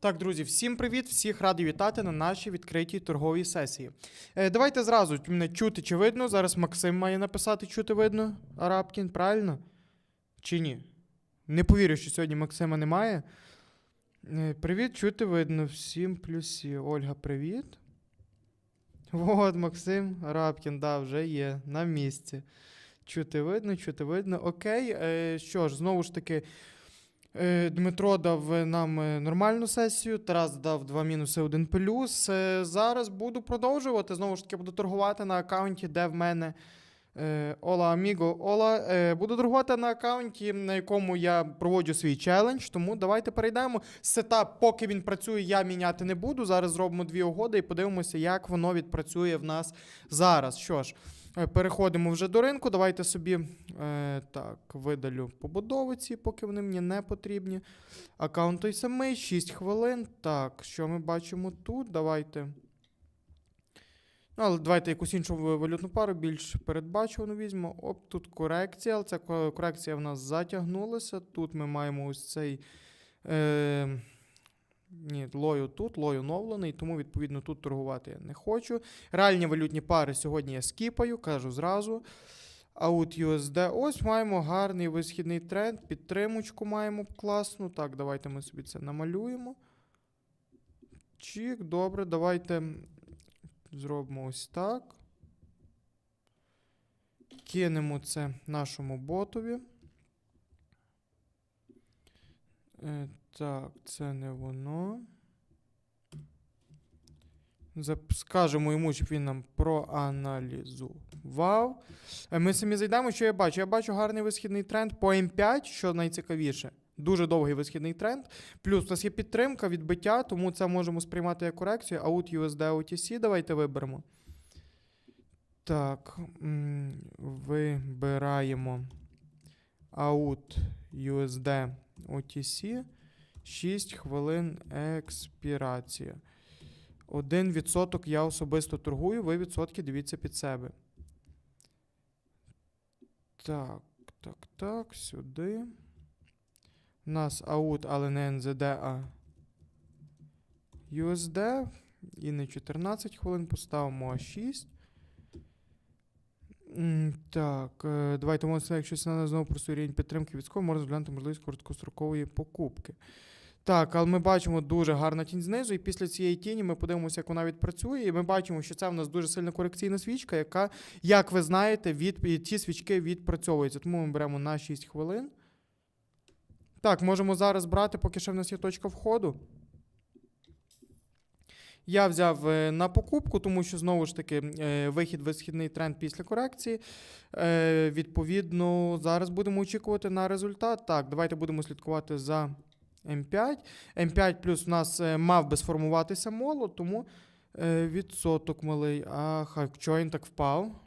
Так, друзі, всім привіт! Всіх радий вітати на нашій відкритій торговій сесії. Е, давайте зразу мене чути чи видно. Зараз Максим має написати чути видно. Арабкін, правильно? Чи ні? Не повірю, що сьогодні Максима немає. Е, привіт, чути видно. Всім плюсі. Ольга, привіт. От, Максим Арабкін, да, вже є на місці. Чути видно, чути видно. Окей. Е, що ж, знову ж таки. Е, Дмитро дав нам е, нормальну сесію, Тарас дав 2 мінуси, 1 плюс. Е, Зараз буду продовжувати. Знову ж таки, буду торгувати на аккаунті, де в мене Ола Аміго. Ола. Буду торгувати на аккаунті, на якому я проводжу свій челендж. Тому давайте перейдемо. Сетап, поки він працює, я міняти не буду. Зараз зробимо дві угоди і подивимося, як воно відпрацює в нас зараз. Що ж. Е, Переходимо вже до ринку. Давайте собі е, так, видалю побудовиці, поки вони мені не потрібні. Аккаунт той самий, 6 хвилин. Так, що ми бачимо тут? Давайте. Ну, але давайте якусь іншу валютну пару більш передбачувану візьмемо. Оп, тут корекція, але ця корекція в нас затягнулася. Тут ми маємо ось цей. Е, ні, лою тут, лою оновлений, тому відповідно тут торгувати я не хочу. Реальні валютні пари сьогодні я скіпаю, кажу зразу. Аут USD. Ось маємо гарний висхідний тренд, підтримочку маємо класну. Так, давайте ми собі це намалюємо. Чік, добре, давайте зробимо ось так. Кинемо це нашому ботові. Так, це не воно. Скажемо йому, щоб він нам проаналізував. Е, Ми самі зайдемо, що я бачу. Я бачу гарний висхідний тренд по М5, що найцікавіше. Дуже довгий висхідний тренд. Плюс у нас є підтримка, відбиття, тому це можемо сприймати як корекцію. Аут USD OTC давайте виберемо. Так. Вибираємо Аут USD OTC. 6 хвилин експірація. 1% я особисто торгую, ви відсотки дивіться під себе. Так, так, так, сюди. У нас аут, але не NZD, а USD. І не 14 хвилин поставимо, а 6. Так, е, давайте можна, якщо ціна знову просує рівень підтримки військової, можна розглянути можливість короткострокової покупки. Так, але ми бачимо дуже гарна тінь знизу, і після цієї тіні ми подивимося, як вона відпрацює. І ми бачимо, що це в нас дуже сильна корекційна свічка, яка, як ви знаєте, від, і ті свічки відпрацьовуються. Тому ми беремо на 6 хвилин. Так, можемо зараз брати, поки ще в нас є точка входу. Я взяв е, на покупку, тому що знову ж таки е, вихід висхідний тренд після корекції. Е, Відповідно, зараз будемо очікувати на результат. Так, давайте будемо слідкувати за М5. М5 плюс у нас е, мав би сформуватися молот, тому е, відсоток малий. А він так впав?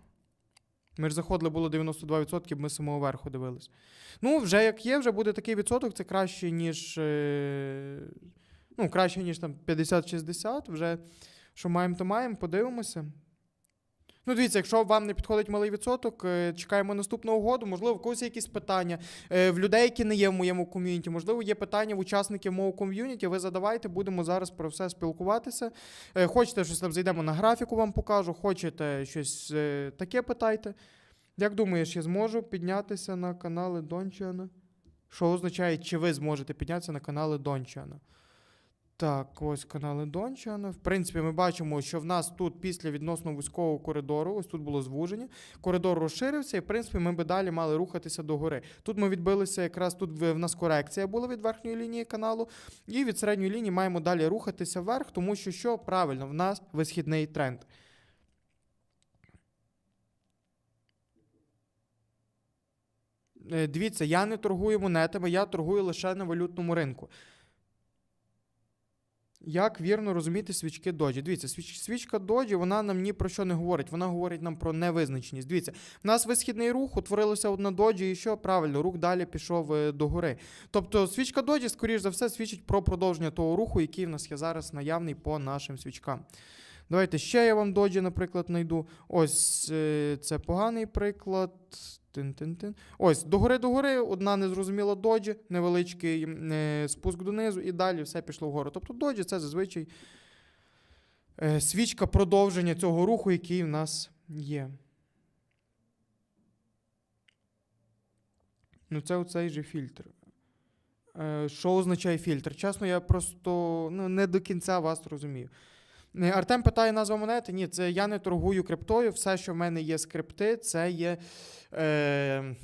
Ми ж заходили, було 92%, ми самого верху дивились. Ну, вже як є, вже буде такий відсоток, це краще, ніж. Е, ну, краще, ніж там 50-60. Вже що маємо, то маємо, подивимося. Ну, дивіться, якщо вам не підходить малий відсоток, е, чекаємо наступну угоду. Можливо, в когось є якісь питання. Е, В людей, які не є в моєму ком'юніті, можливо, є питання в учасників мого ком'юніті. Ви задавайте, будемо зараз про все спілкуватися. Е, Хочете щось там зайдемо на графіку, вам покажу. Хочете щось таке питайте. Як думаєш, я зможу піднятися на канали Дончана? Що означає, чи ви зможете піднятися на канали Дончана? Так, ось канали Дончана. В принципі, ми бачимо, що в нас тут після відносно вузького коридору, ось тут було звуження, коридор розширився, і в принципі ми би далі мали рухатися до гори. Тут ми відбилися, якраз тут в нас корекція була від верхньої лінії каналу, і від середньої лінії маємо далі рухатися вверх, тому що що правильно, в нас висхідний тренд. Е, Дивіться, я не торгую монетами, я торгую лише на валютному ринку. Як вірно розуміти свічки доджі? Дивіться, свіч, свічка доджі, вона нам ні про що не говорить. Вона говорить нам про невизначеність. Дивіться, в нас висхідний рух, утворилося одна доджі, і що правильно, рух далі пішов е, до гори. Тобто свічка доджі, скоріш за все, свідчить про продовження того руху, який в нас є зараз наявний по нашим свічкам. Давайте ще я вам доджі, наприклад, знайду. Ось е, це поганий приклад. Тин-тин-тин. Ось, догори догори, одна незрозуміла доджі, невеличкий е, спуск донизу, і далі все пішло вгору. Тобто доджі це зазвичай е, свічка продовження цього руху, який в нас є. Ну, це оцей же фільтр. Е, Що означає фільтр? Чесно, я просто ну, не до кінця вас розумію. Е, Артем питає назву монети. Ні, це я не торгую криптою. Все, що в мене є з крипти, це є е,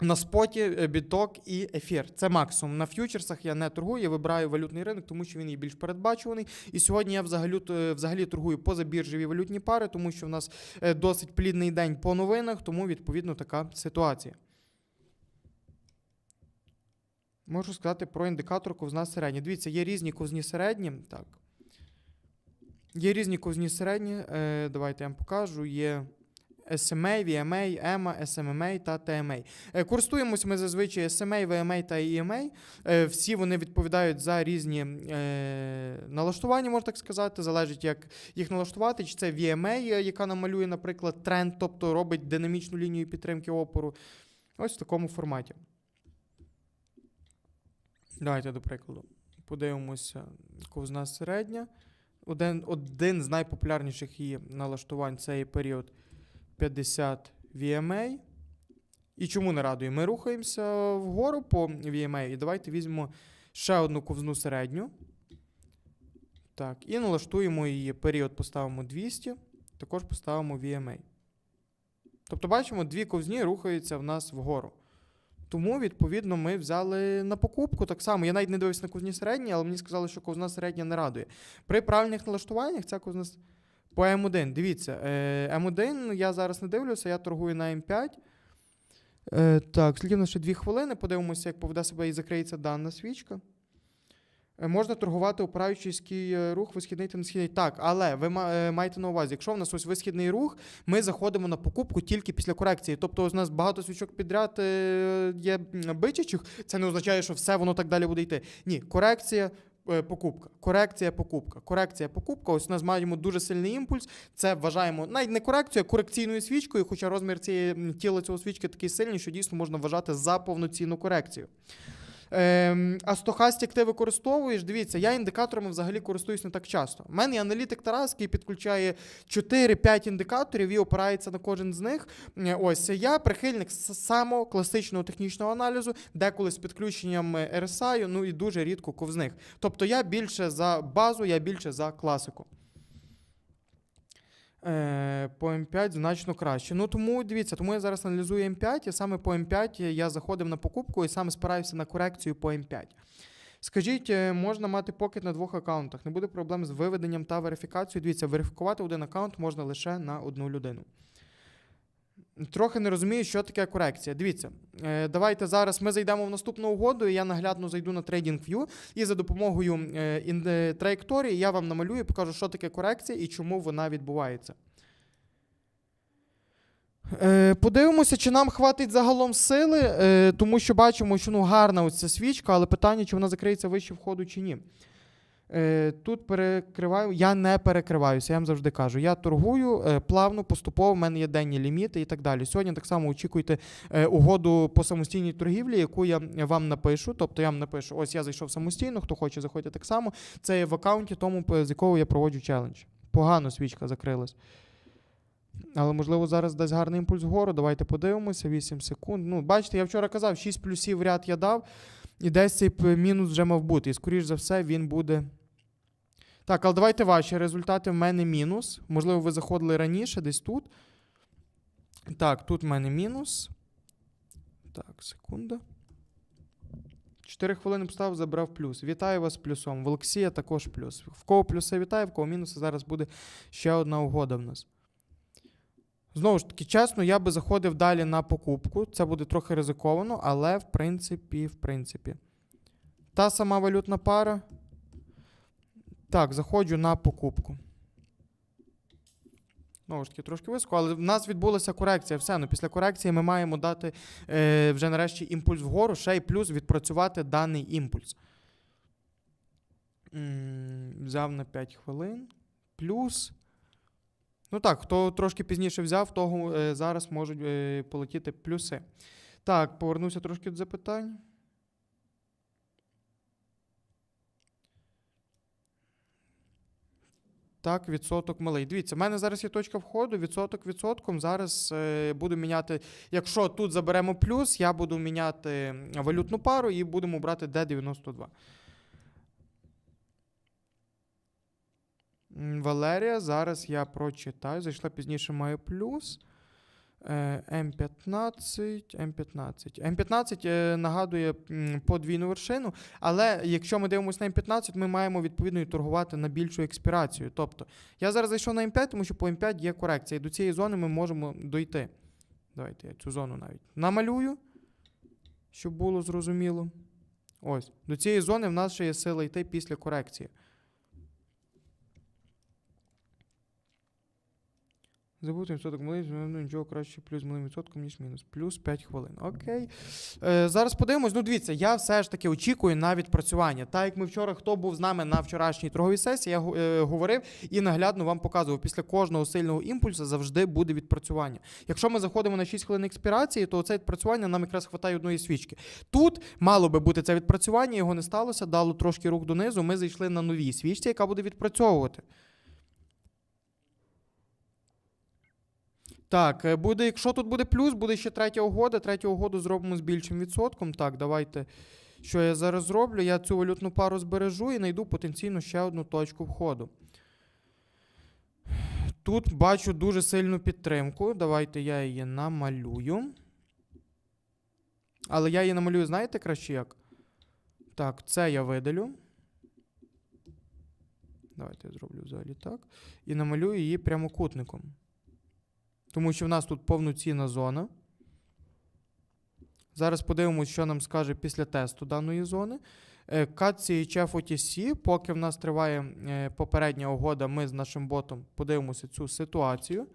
на споті е, біток і ефір. Це максимум. На ф'ючерсах я не торгую, я вибираю валютний ринок, тому що він є більш передбачуваний. І сьогодні я взагалі, е, взагалі торгую позабіржеві валютні пари, тому що в нас досить плідний день по новинах, тому відповідно така ситуація. Можу сказати про індикатор ковзна середня. Дивіться, є різні ковзні середні. Так. Є різні ковзні середні. Е, давайте я вам покажу. Є SMA, VMA, EMA, SMMA та TMA. Е, користуємось ми зазвичай SMA, VMA та EMA. Е, всі вони відповідають за різні е, налаштування, можна так сказати. Залежить, як їх налаштувати. Чи це VMA, е, яка намалює, наприклад, тренд, тобто робить динамічну лінію підтримки опору. Ось в такому форматі. Давайте, до прикладу, подивимося ковзна середня. Один, один з найпопулярніших її налаштувань це є період 50 VMA. І чому не радує? Ми рухаємося вгору по VMA. І давайте візьмемо ще одну ковзну середню. Так, і налаштуємо її період, поставимо 200, також поставимо VMA. Тобто, бачимо, дві ковзні рухаються в нас вгору. Тому, відповідно, ми взяли на покупку так само. Я навіть не дивився на кузні середні, але мені сказали, що ковзна середня не радує. При правильних налаштуваннях ця кузна по М1. Дивіться, е, М1 я зараз не дивлюся, я торгую на М5. Е, так, скільки в ще дві хвилини. Подивимося, як поведе себе і закриється дана свічка. Е, Можна торгувати опираючийський е, рух, висхідний та несхідний. Так, але ви е, маєте на увазі, якщо в нас ось висхідний рух, ми заходимо на покупку тільки після корекції. Тобто, у нас багато свічок підряд є бичачих, це не означає, що все воно так далі буде йти. Ні, корекція. Покупка, корекція, покупка, корекція, покупка. Ось у нас маємо дуже сильний імпульс. Це вважаємо навіть не корекцію, а корекційною свічкою, хоча розмір цієї тіла цього свічки такий сильний, що дійсно можна вважати за повноцінну корекцію. Ем, а стохастик ти використовуєш? Дивіться, я індикаторами взагалі користуюсь не так часто. У мене є аналітик Тарас, який підключає 4-5 індикаторів і опирається на кожен з них. Е, Ось я прихильник самого класичного технічного аналізу, деколи з підключенням е, RSI, ну і дуже рідко ковзних. Тобто я більше за базу, я більше за класику. Е, по М5 значно краще. Ну тому дивіться, тому я зараз аналізую М5, і саме по М5 я заходив на покупку і саме спираюся на корекцію по М5. Скажіть, е, можна мати покет на двох аккаунтах? Не буде проблем з виведенням та верифікацією. Дивіться, верифікувати один аккаунт можна лише на одну людину. Трохи не розумію, що таке корекція. Дивіться, е, давайте зараз ми зайдемо в наступну угоду, і я наглядно зайду на TradingView, і за допомогою е, е, траєкторії я вам намалюю, і покажу, що таке корекція і чому вона відбувається. Подивимося, чи нам хватить загалом сили, тому що бачимо, що ну, гарна ось ця свічка, але питання, чи вона закриється вище входу чи ні. Е, Тут перекриваю, я не перекриваюся, я вам завжди кажу. Я торгую е, плавно, поступово, в мене є денні ліміти і так далі. Сьогодні так само очікуйте е, угоду по самостійній торгівлі, яку я вам напишу. Тобто я вам напишу: ось я зайшов самостійно, хто хоче, заходьте так само. Це є в аккаунті, тому з якого я проводжу челендж. Погано свічка закрилась. Але можливо зараз дасть гарний імпульс вгору. Давайте подивимося. 8 секунд. Ну, бачите, я вчора казав, 6 плюсів ряд я дав, і десь цей мінус вже мав бути. І скоріш за все, він буде. Так, але давайте ваші результати. В мене мінус. Можливо, ви заходили раніше, десь тут. Так, тут в мене мінус. Так, секунда. 4 хвилини поставив, забрав плюс. Вітаю вас плюсом. В Олексія також плюс. В кого плюси вітаю, в кого мінуси. Зараз буде ще одна угода в нас. Знову ж таки, чесно, я би заходив далі на покупку. Це буде трохи ризиковано, але в принципі, в принципі. Та сама валютна пара. Так, заходжу на покупку. Знову ж таки, трошки високо, але в нас відбулася корекція. Все, ну після корекції ми маємо дати е, вже нарешті імпульс вгору, ще й плюс відпрацювати даний імпульс. М, Взяв на 5 хвилин. Плюс. Ну так, хто трошки пізніше взяв, того е, зараз можуть е, полетіти плюси. Так, повернуся трошки до запитань. Так, відсоток малий. Дивіться, в мене зараз є точка входу, відсоток відсотком. Зараз е, буду міняти. Якщо тут заберемо плюс, я буду міняти валютну пару і будемо брати D92. Валерія, зараз я прочитаю. Зайшла пізніше, маю плюс. Е, М15, М15. М15 е, нагадує подвійну вершину, але якщо ми дивимося на М15, ми маємо відповідно і торгувати на більшу експірацію. Тобто, я зараз зайшов на М5, тому що по М5 є корекція. І до цієї зони ми можемо дойти. Давайте я цю зону навіть намалюю, щоб було зрозуміло. Ось. До цієї зони в нас ще є сила йти після корекції. Забути відсоток малий, ну нічого краще плюс малим відсотком, ніж мінус. Плюс 5 хвилин. Окей. Е, зараз подивимось. Ну, дивіться, я все ж таки очікую на відпрацювання. Так як ми вчора, хто був з нами на вчорашній торговій сесії, я е, говорив і наглядно вам показував. Після кожного сильного імпульсу завжди буде відпрацювання. Якщо ми заходимо на 6 хвилин експірації, то це відпрацювання нам якраз хватає одної свічки. Тут мало би бути це відпрацювання, його не сталося, дало трошки рух донизу. Ми зайшли на новій свічці, яка буде відпрацьовувати. Так, е, буде, якщо тут буде плюс, буде ще третя угода. Третю угоду зробимо з більшим відсотком. Так, давайте. Що я зараз зроблю? Я цю валютну пару збережу і знайду потенційно ще одну точку входу. Тут бачу дуже сильну підтримку. Давайте я її намалюю. Але я її намалюю, знаєте краще як? Так, це я видалю. Давайте я зроблю взагалі так. І намалюю її прямокутником. Тому що в нас тут повноцінна зона. Зараз подивимось, що нам скаже після тесту даної зони. CAT CHF OTC, поки в нас триває е, попередня угода, ми з нашим ботом подивимося цю ситуацію.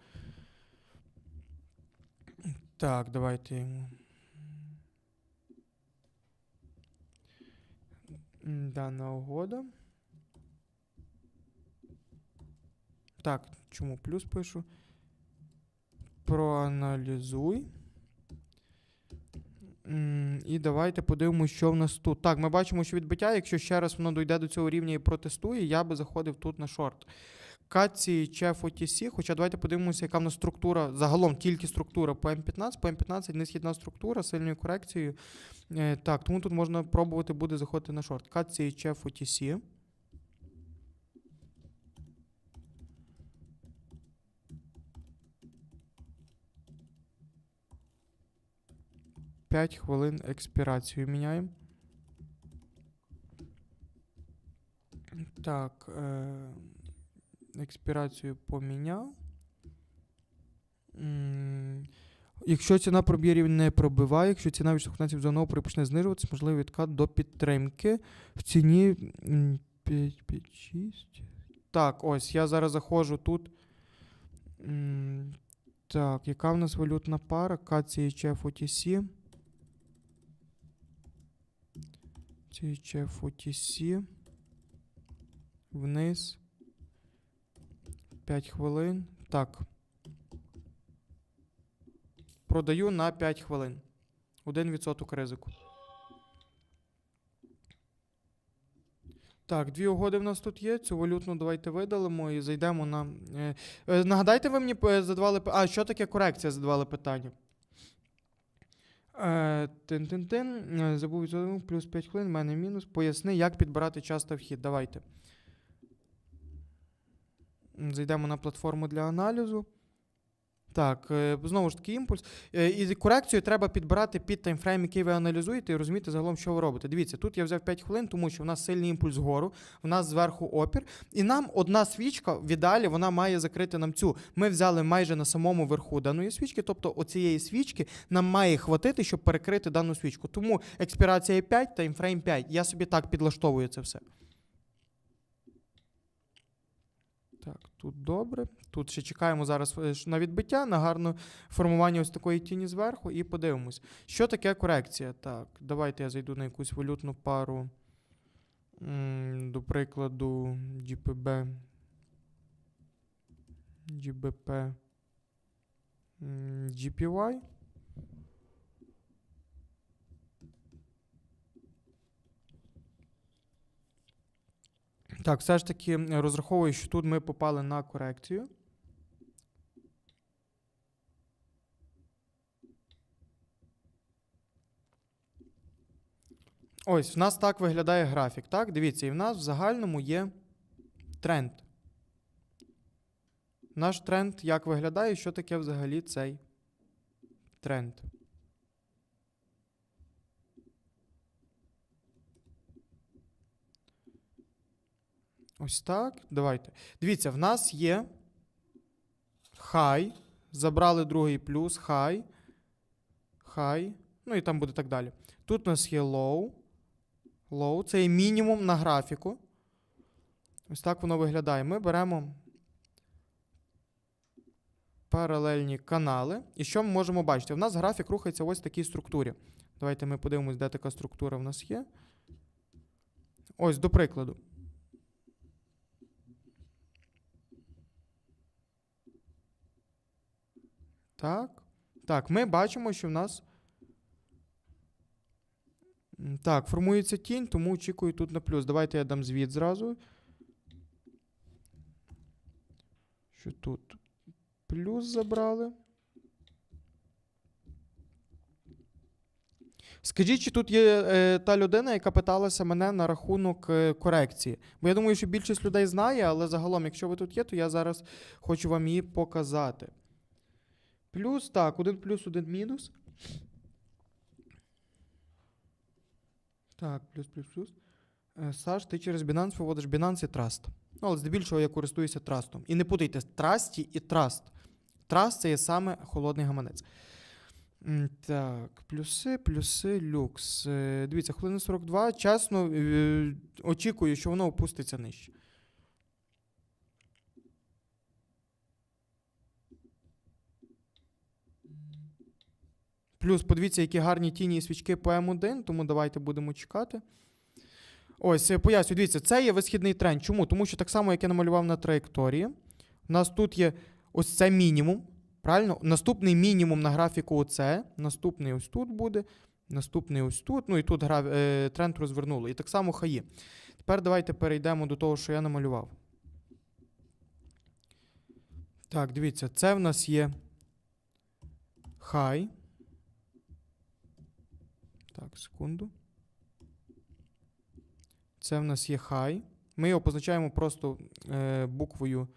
Так, давайте йому. Дана угода. Так, чому плюс пишу? Проаналізуй. І давайте подивимося, що в нас тут. Так, ми бачимо, що відбиття, якщо ще раз воно дойде до цього рівня і протестує, я би заходив тут на шорт. Каці Чеф OTC, хоча давайте подивимося, яка в нас структура, загалом тільки структура по М15, по М15 несхідна структура з сильною корекцією. Е, так, тому тут можна пробувати буде заходити на шорт. Каці Чеф OTC. П'ять хвилин експірацію міняємо. Так. Е- експірацію поміняв. Якщо ціна проб'є рівень не пробиває, якщо ціна від 16 за опору почне знижуватися, можливий відкат до підтримки в ціні 5, 5, 6. Так, ось я зараз заходжу тут. Так, яка в нас валютна пара? KCHF OTC. CHF OTC. Вниз. 5 хвилин. Так. Продаю на 5 хвилин. 1% ризику. Так, дві угоди в нас тут є. Цю валютну давайте видалимо і зайдемо на. е, е, Нагадайте, ви мені е, задавали. А, що таке корекція? Задавали питання. Е, Тин-тин-тин. Е, Забув відсоток, плюс 5 хвилин, в мене мінус. Поясни, як підбирати час та вхід. Давайте. Зайдемо на платформу для аналізу. Так, е, знову ж таки, імпульс. Е, І корекцію треба підбирати під таймфрейм, який ви аналізуєте, і розуміти загалом, що ви робите. Дивіться, тут я взяв 5 хвилин, тому що в нас сильний імпульс вгору, в нас зверху опір, і нам одна свічка в ідеалі вона має закрити нам цю. Ми взяли майже на самому верху даної свічки, тобто оцієї свічки нам має хватити, щоб перекрити дану свічку. Тому експірація 5, таймфрейм 5. Я собі так підлаштовую це все. Так, тут добре. Тут ще чекаємо зараз е, на відбиття, на гарне формування ось такої тіні зверху, і подивимось. Що таке корекція? Так, давайте я зайду на якусь валютну пару. До прикладу, GPB. GBP. GPY. Так, все ж таки розраховую, що тут ми попали на корекцію. Ось, в нас так виглядає графік. Так, дивіться, і в нас в загальному є тренд. Наш тренд як виглядає, що таке взагалі цей тренд? Ось так. Давайте. Дивіться, в нас є хай. Забрали другий плюс, хай. Хай. Ну і там буде так далі. Тут у нас є low. Low. Це є мінімум на графіку. Ось так воно виглядає. Ми беремо паралельні канали. І що ми можемо бачити? У нас графік рухається ось в такій структурі. Давайте ми подивимось, де така структура в нас є. Ось, до прикладу. Так. Так, ми бачимо, що в нас. Так, формується тінь, тому очікую тут на плюс. Давайте я дам звіт зразу. Що тут? Плюс забрали. Скажіть, чи тут є е, та людина, яка питалася мене на рахунок е, корекції? Бо я думаю, що більшість людей знає, але загалом, якщо ви тут є, то я зараз хочу вам її показати. Плюс, так, один плюс, один мінус. Так, плюс, плюс, плюс. Е, Саш, ти через Binance виводиш Binance і Trust. Ну, але здебільшого я користуюся трастом. І не путайте трасті і траст. Траст це є саме холодний гаманець. Так, плюси, плюси, люкс. Е, Дивіться, хвилина 42. Чесно, е, очікую, що воно опуститься нижче. Плюс, подивіться, які гарні тіні і свічки по М1, тому давайте будемо чекати. Ось, поясню, дивіться, це є висхідний тренд. Чому? Тому що так само, як я намалював на траєкторії, у нас тут є ось це мінімум. Правильно? Наступний мінімум на графіку оце. Наступний ось тут буде. Наступний ось тут. Ну і тут гра, е, тренд розвернули. І так само хаї. Тепер давайте перейдемо до того, що я намалював. Так, дивіться, це в нас є хай. Так, секунду. Це в нас є хай. Ми його позначаємо просто е, буквою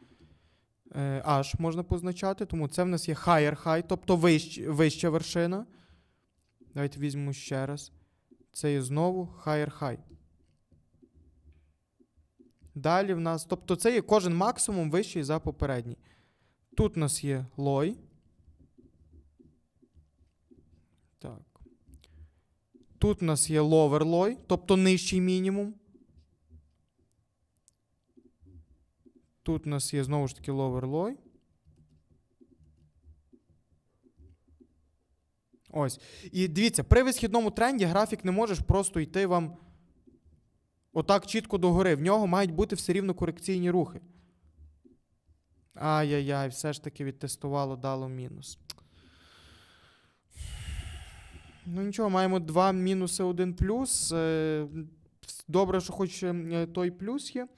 е, H можна позначати, тому це в нас є higher high, тобто вищ, вища вершина. Давайте візьмемо ще раз. Це є знову higher high. Далі в нас, тобто це є кожен максимум вищий за попередній. Тут у нас є лой. Так. Тут у нас є lower low, тобто нижчий мінімум. Тут у нас є знову ж таки lower low. Ось. І дивіться, при висхідному тренді графік не можеш просто йти вам отак чітко догори. В нього мають бути все рівно корекційні рухи. Ай-яй-яй, все ж таки відтестувало, дало мінус. Ну нічого, маємо два мінуси, один плюс. Е, Добре, що хоч е, той плюс є.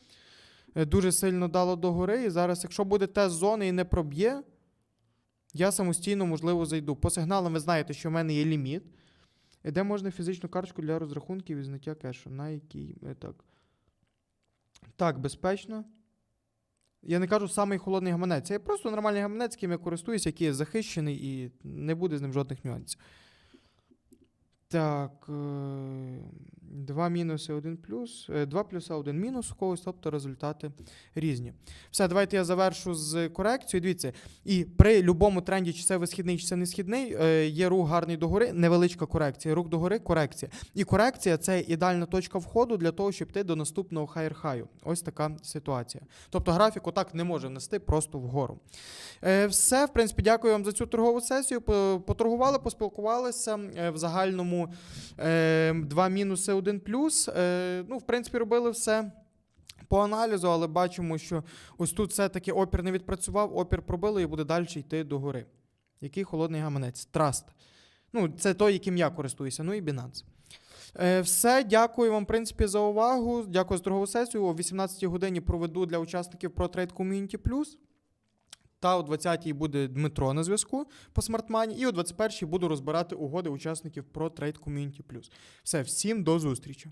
Е, Дуже сильно дало догори. І зараз, якщо буде тест зони і не проб'є, я самостійно, можливо, зайду. По сигналам ви знаєте, що в мене є ліміт. Де можна фізичну карточку для розрахунків і зняття кешу? На якій. Так, так безпечно. Я не кажу самий холодний гаманець. Це просто нормальний гаманець, яким я користуюся, який є захищений і не буде з ним жодних нюансів. Так. е, Два мінуси, один плюс. е, Два плюса, один мінус у когось, тобто результати різні. Все, давайте я завершу з корекцією. Дивіться, і при будь-якому тренді, чи це висхідний, чи це несхідний, е, є рух гарний догори, невеличка корекція. Рух догори, корекція. І корекція це ідеальна точка входу для того, щоб йти до наступного хайр-хаю. Ось така ситуація. Тобто графік отак не може нести просто вгору. Все, в принципі, дякую вам за цю торгову сесію. Поторгували, поспілкувалися. В загальному е, два мінуси, один плюс. Е, Ну, в принципі, робили все. по аналізу, але бачимо, що ось тут все-таки опір не відпрацював, опір пробили і буде далі йти до гори. Який холодний гаманець? Траст. Ну, це той, яким я користуюся. Ну і Binance. Е, все, дякую вам, в принципі, за увагу. Дякую за торгову сесію. О 18 годині проведу для учасників ProTrade Community Plus. Та о 20-й буде Дмитро на зв'язку по смартмані. І о 21-й буду розбирати угоди учасників про трейд Community Plus. Все, всім до зустрічі.